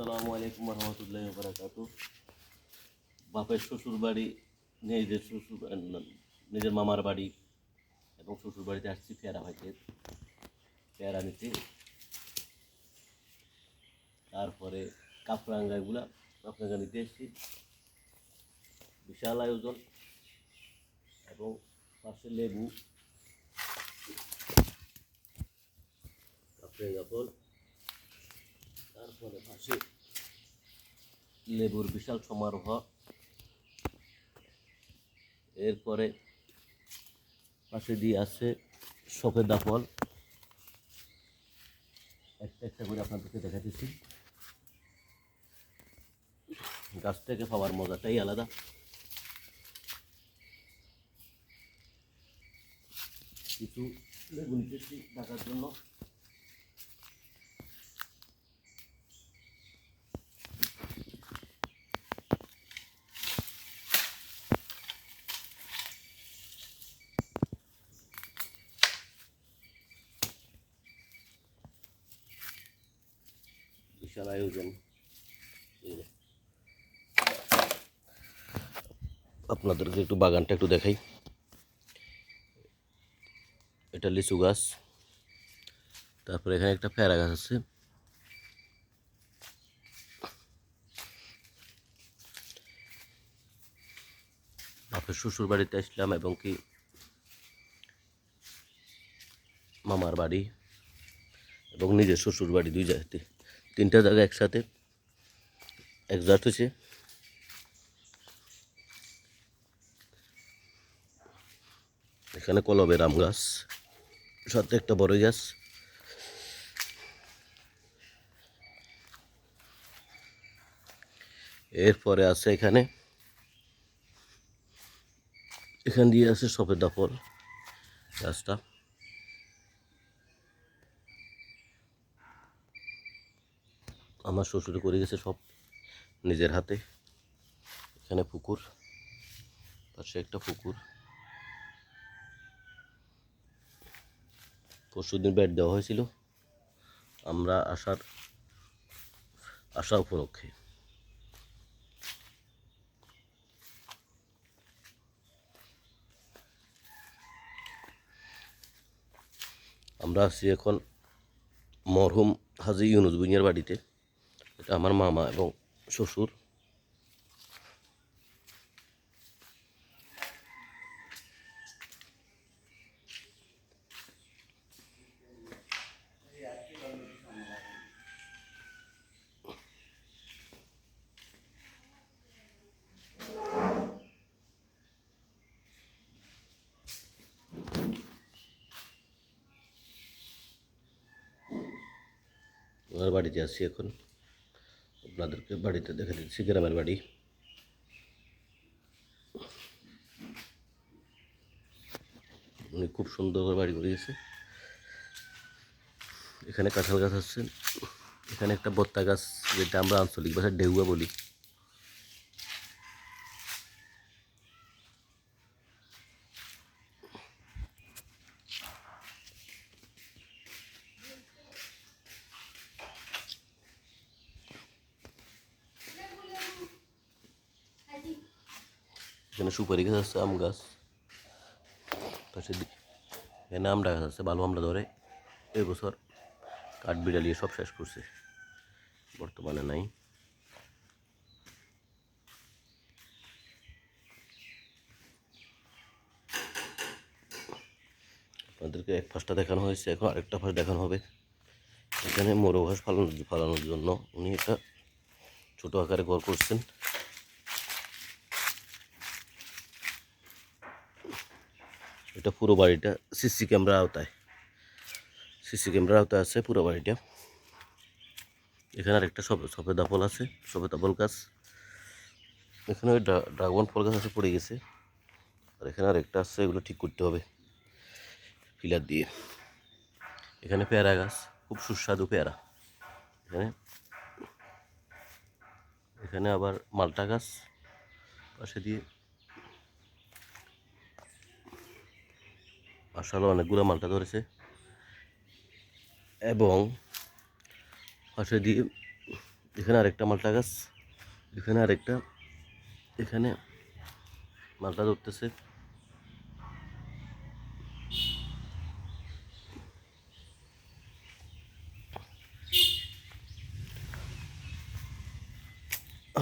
আসসালামু আলাইকুম রহমতুল্লাহ বরাকাত বাপের শ্বশুর বাড়ি নিজের শ্বশুর নিজের মামার বাড়ি এবং শ্বশুর বাড়িতে আসছি পেয়ারা ভাইতে পেয়ারা নিতে। তারপরে কাপড়াঙ্গাগুলা কাপড়াঙ্গা নিতে এসেছি। বিশাল আয়োজন এবং পাশে লেবু। কাপড়াঙ্গা ফল তারপরে পাশে লেবুর বিশাল সমারোহ। এরপরে পাশে দিয়ে আছে সফেদা ফল একটা একটা করে আপনাদেরকে দেখাতেছি। গাছ থেকে পাওয়ার মজাটাই আলাদা। কিছু লেবু নিতেছি ঢাকার জন্য। বিশাল আয়োজন আপনাদেরকে একটু বাগানটা একটু দেখাই। এটা লিচু গাছ। তারপরে এখানে একটা পেয়ারা গাছ আছে। বাপের শ্বশুর বাড়িতে আসলাম এবং কি মামার বাড়ি এবং নিজের শ্বশুর বাড়ি দুই জায়গাতে তিনটা জায়গা একসাথে একজাস্ট হয়েছে এখানে কলবের আম গাছ, সাথে একটা বড় গাছ। এরপরে আছে এখানে, এখান দিয়ে আছে সফেদা ফল গাছটা। আমার শ্বশুর করে গেছে সব নিজের হাতে। এখানে পুকুর, পাশে একটা পুকুর। পরশুদিন ব্যাট দেওয়া হয়েছিল। আমরা আসার, আসা উপলক্ষে। আমরা আছি এখন মরহুম হাজি ইউনুস বুইয়ার বাড়িতে। আমার মামা এবং শ্বশুর। ওনার বাড়িতে আছি এখন। আপনাদেরকে বাড়িতে দেখে দিচ্ছি গ্রামের বাড়ি। উনি খুব সুন্দর করে বাড়ি করিয়েছে। এখানে কাঁঠাল গাছ আছে এখানে একটা বত্তা গাছ, যেটা আমরা আঞ্চলিক ভাষায় ঢেউয়া বলি। এখানে সুপারি গাছ আছে, আম গাছ। পাশে এখানে আমটা গাছ আছে ভালো আমটা ধরে। এই বছর কাঠ বিড়ালিয়ে সব শেষ করছে। বর্তমানে নাই। আপনাদেরকে এক ফাঁসটা দেখানো হয়েছে, এখন আরেকটা ফাঁস দেখানো হবে। এখানে মোরগ ঘাস ফালানোর ফালানোর জন্য উনি একটা ছোটো আকারে ঘর করছেন। এটা পুরো বাড়িটা, সিসি ক্যামেরা আওতায়। সিসি ক্যামেরা আওতায় আছে পুরো বাড়িটা। এখানে আরেকটা সফেদা ফল আছে সফেদা ফল গাছ। এখানে ওই ড্রাগন ফল গাছ আছে, পড়ে গেছে। আর এখানে আরেকটা আছে, এগুলো ঠিক করতে হবে ফিলার দিয়ে। এখানে পেয়ারা গাছ, খুব সুস্বাদু পেয়ারা। এখানে এখানে আবার মালটা গাছ, পাশে দিয়ে আসলে অনেকগুলো মালটা ধরেছে। এবং পাশে দিয়ে এখানে আরেকটা মালটা গাছ, এখানে আরেকটা, এখানে মালটা ধরতেছে।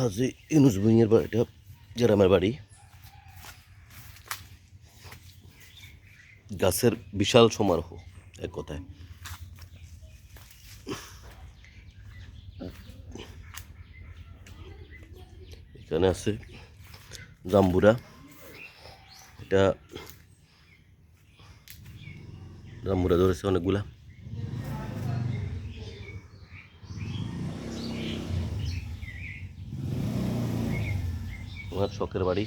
আজ ইনুস ভুঁইয়ের বাড়িটা গ্রামের বাড়ি। গাছের বিশাল সমারোহ এক কথায়। এখানে আছে জাম্বুরা। এটা জাম্বুরা ধরেছে অনেকগুলা। ওনার শখের বাড়ি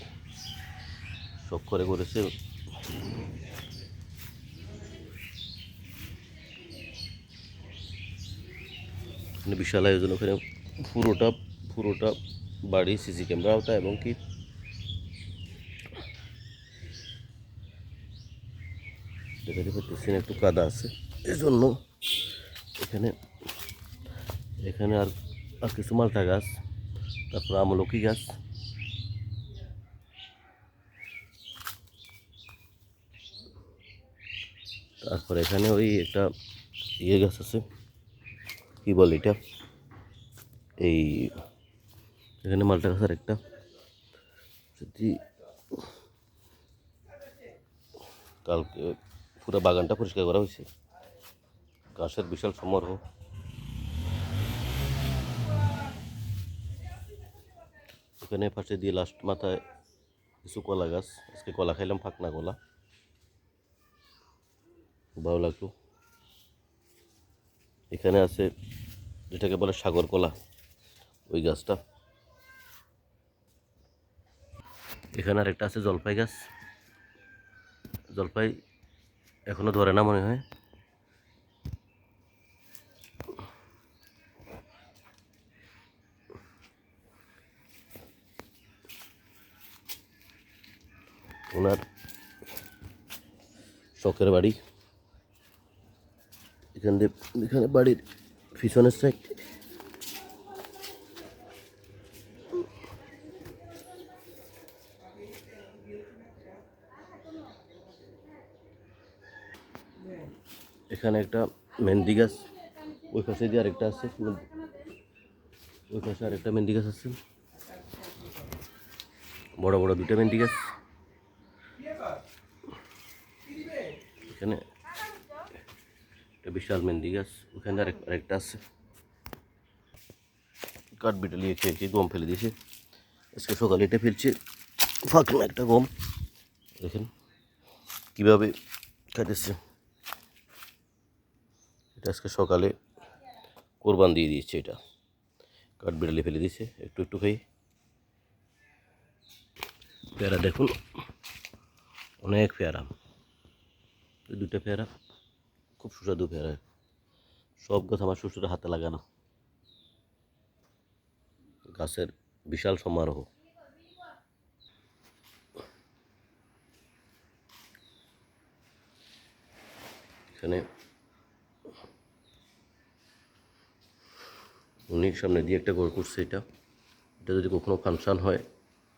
শখ করে করেছে বিশাল আয়োজন ওখানে পুরোটা পুরোটা বাড়ি সিসি ক্যামেরা আওতা এবং কি দেখাতে পারতেছেন একটু কাদা আছে এই জন্য এখানে এখানে আর আর কিছু মালটা গাছ তারপর আমলকি গাছ তারপর এখানে ওই একটা ইয়ে গাছ আছে কি বলে এটা? এই এখানে মালটা গাছের একটা। যদি কালকে পুরো বাগানটা পরিষ্কার করা হয়েছে। গাছের বিশাল সমারোহ। ওখানে পাশে দিয়ে লাস্ট মাথায় কিছু কলা গাছ। আজকে কলা খাইলাম, ফাঁকনা কলা। ভালো লাগল। এখানে আছে যেটাকে বলে সাগর কলা ওই গাছটা। এখানে আরেকটা আছে জলপাই গাছ। জলপাই এখনও ধরে না মনে হয়। ওনার শখের বাড়ি। এখান দিয়ে, এখানে বাড়ির পিছনের সাইড এখানে একটা মেহেন্দি গাছ, ওই পাশে দিয়ে আরেকটা আছে ওই পাশে আরেকটা মেহেন্দি গাছ আছে। বড় বড় দুটো মেহেন্দি গাছ। এখানে একটা বিশাল মেহেন্দি গাছ, ওখানে আরেক, আরেকটা আছে। কাঠ বিটালিয়ে খেয়ে খেয়ে গম ফেলে দিয়েছে। আজকে সকালে এটা ফেলছে। ফাঁকনা একটা গম। দেখেন কীভাবে খাইতেছে এটা আজকে সকালে কোরবান দিয়ে দিয়েছে এটা। কাঠ বিড়ালি ফেলে দিয়েছে। একটু একটু খাই। পেয়ারা দেখুন। অনেক পেয়ারা। দুটো পেয়ারা। খুব সুস্বাদু পেয়ারা সব গাছ আমার শ্বশুরের হাতে লাগানো গাছের বিশাল সমারোহ। এখানে উনি সামনে দিয়ে একটা ঘর করছে এটা। এটা যদি কখনো ফাংশন হয়,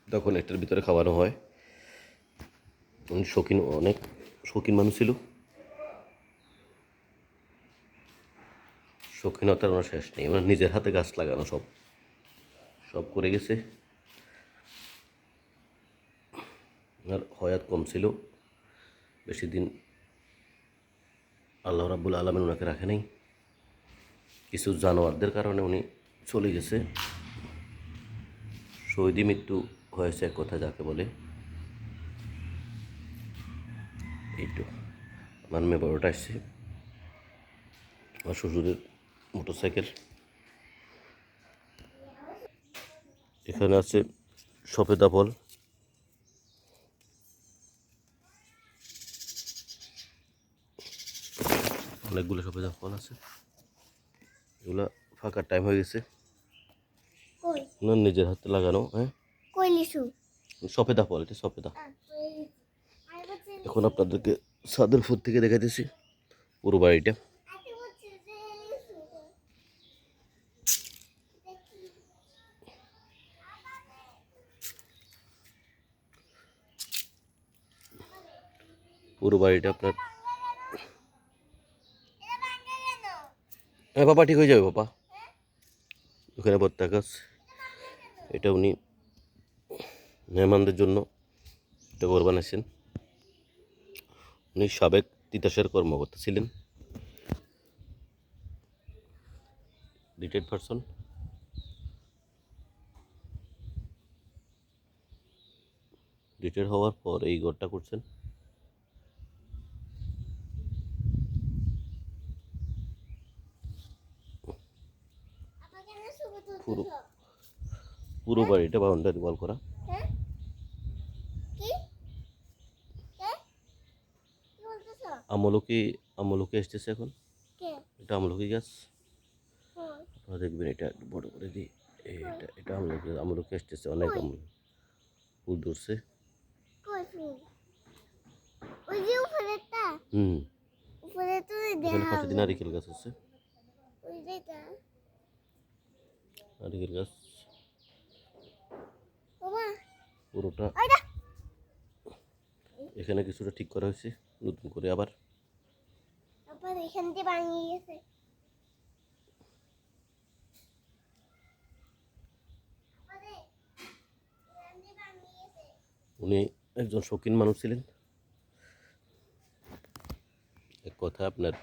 তখন এটার ভিতরে খাওয়ানো হয়। উনি শৌখিন, অনেক শৌখিন মানুষ ছিল। শৌখিনতার ওনার শেষ নেই। মানে নিজের হাতে গাছ লাগানো সব। সব করে গেছে। আর হয়াত কম ছিল। বেশি দিন আল্লাহ রাব্বুল আলমেন ওনাকে রাখে নাই। কিছু জানোয়ারদের কারণে উনি চলে গেছে। শহীদি মৃত্যু হয়েছে এক কথা যাকে বলে। এই তো আমার মেয়ে বড়টা আসছে আমার শ্বশুরের মোটর সাইকেল এখানে আছে সফেদা ফল অনেকগুলো সফেদা ফল আছে। এগুলো ফাঁকার টাইম হয়ে গেছে। নিজের হাতে লাগানো হ্যাঁ? সফেদা ফল এটা সফেদা এখন আপনাদেরকে সাদরপুর থেকে দেখাইতেছি। পুরো বাড়িটা আগে বলছে যে লিসু দেখি পুরো বাড়িটা আপনার। হ্যাঁ বাবা, ঠিক হয়ে যাবে, বাবা। ওখানে বত্তা গাছ এটা উনি মেহমানদের জন্য এটা ঘর বানাইছেন। উনি সাবেক তিতাসের কর্মকর্তা ছিলেন। রিটায়ার্ড পারসন রিটায়ার হওয়ার পর এই ঘরটা করছেন। পুরো পুরো বাড়িটা বাউন্ডারি ওয়াল করা। হ্যাঁ? বলতেছ? আমলকি আমলকি এসতেছে এখন। এটা আমলকি গাছ। আপনারা দেখবেন এটা একটু বড় করে দিই এটা এটা আমলকি আমলকি এসতেছে অনেক আমল ফুল ধরছে। হুম। পাশে দিয়ে নারিকেল গাছ আছে। নারিকেল গাছ পুরোটা এখানে কিছুটা ঠিক করা হয়েছে নতুন করে আবার। উনি একজন শৌখিন মানুষ ছিলেন এক কথা আপনার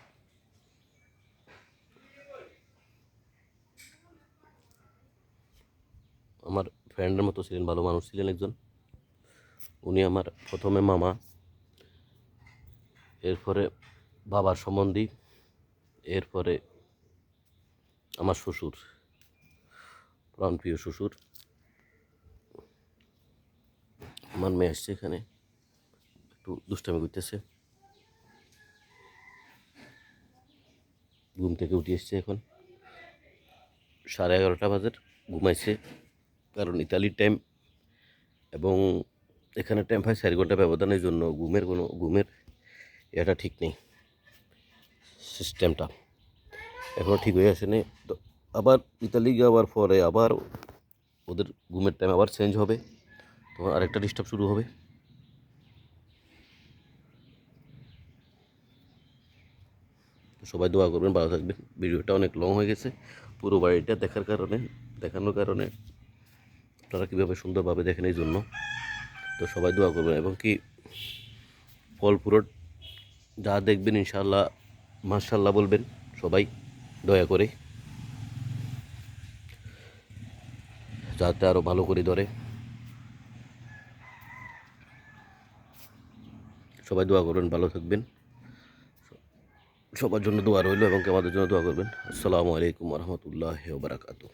আমার ফ্রেন্ডের মতো ছিলেন, ভালো মানুষ ছিলেন একজন। উনি আমার প্রথমে মামা, এরপরে বাবার সম্বন্ধী, এরপরে আমার শ্বশুর প্রাণপ্রিয় শ্বশুর। আমার মেয়ে আসছে এখানে, একটু দুষ্টামি করতেছে। ঘুম থেকে উঠে এসছে এখন। সাড়ে এগারোটা বাজার ঘুমাইছে। কারণ ইতালির টাইম এবং এখানে টাইম হয় চার ঘণ্টা ব্যবধানের জন্য ঘুমের কোনো, ঘুমের এটা ঠিক নেই সিস্টেমটা এখনও ঠিক হয়ে আসেনি। তো আবার ইতালি যাওয়ার পরে আবার ওদের ঘুমের টাইম আবার চেঞ্জ হবে, তখন আরেকটা ডিস্টার্ব শুরু হবে। সবাই দোয়া করবেন, ভালো থাকবেন। ভিডিওটা অনেক লং হয়ে গেছে, পুরো বাড়িটা দেখার কারণে, দেখানোর কারণে। আপনারা কীভাবে সুন্দরভাবে দেখেন এই জন্য? তো সবাই দোয়া করবেন। এবং কি ফল, ফুরট যা দেখবেন ইনশাল্লাহ মাশাল্লাহ বলবেন, সবাই দয়া করে। যাতে আরও ভালো করে ধরে। সবাই দোয়া করবেন, ভালো থাকবেন। সবার জন্য দোয়া রইল এবং আমাদের জন্য দোয়া করবেন। আসসালামু আলাইকুম রহমতুল্লাহ বারাকাতু